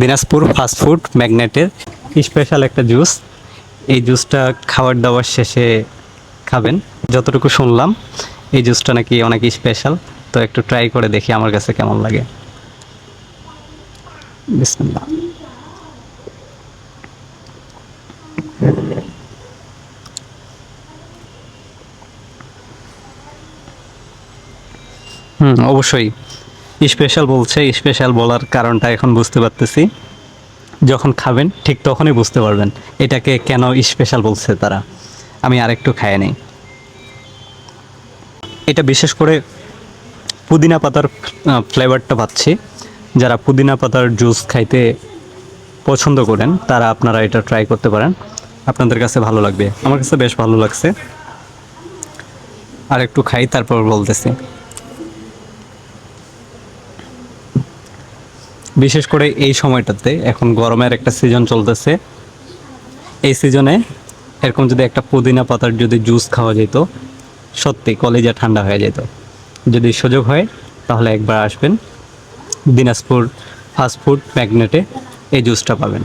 Dinajpur fast food ম্যাগনেটের special একটা juice এই জুসটা খাবার দাবার শেষে খাবেন। যতটুকু শুনলাম, এই জুসটা নাকি অনেক স্পেশাল তো একটু ট্রাই করে দেখি আমার কাছে কেমন লাগে। হুম, অবশ্যই। স্পেশাল বলছে, স্পেশাল বলার কারণটা এখন বুঝতে পারতেছি। যখন খাবেন, ঠিক তখনই বুঝতে পারবেন এটাকে কেন স্পেশাল বলছে তারা। আমি আরেকটু খায় নেই। এটা বিশেষ করে পুদিনা পাতার ফ্লেভারটা পাচ্ছি। যারা পুদিনা পাতার জুস খাইতে পছন্দ করেন, তারা আপনারা এটা ট্রাই করতে পারেন। আপনাদের কাছে ভালো লাগবে। আমার কাছে বেশ ভালো লাগছে। আর একটু খাই, তারপর বলতেছি। বিশেষ করে এই সময়টাতে এখন গরমের একটা সিজন চলতেছে। এই সিজনে এরকম যদি একটা পুদিনা পাতার যদি জুস খাওয়া যেত, সত্যি কলেজে ঠান্ডা হয়ে যেত। যদি সুযোগ হয়, তাহলে একবার আসবেন। দিনাজপুর ফাস্টফুড ম্যাগনেটে এই জুসটা পাবেন।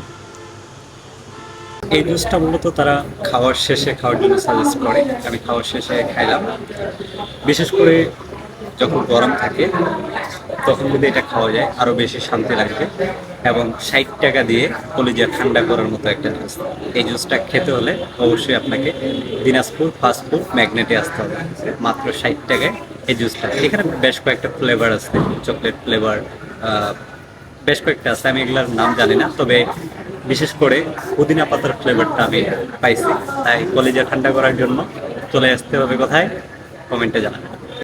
এই জুসটা মূলত তারা খাওয়ার শেষে খাওয়ার জন্য সাজেস্ট করে। আমি খাওয়ার শেষে খাইলাম বিশেষ করে যখন গরম থাকে, তখন যদি এটা খাওয়া যায় আরও বেশি শান্তি লাগবে এবং ষাট টাকা দিয়ে কলিজা ঠান্ডা করার মতো একটা জুস এই জুসটা খেতে হলে অবশ্যই আপনাকে দিনাজপুর ফাস্টফুড ম্যাগনেটে আসতে হবে। মাত্র ষাট টাকায় এই জুসটা এখানে বেশ কয়েকটা ফ্লেভার আছে চকলেট ফ্লেভার বেশ কয়েকটা আছে, আমি এগুলোর নাম জানি না, তবে বিশেষ করে পুদিনা পাতার ফ্লেভারটা আমি পাইছি। তাই কলিজা ঠান্ডা করার জন্য চলে আসতে হবে কোথায়? কমেন্টে জানাবেন।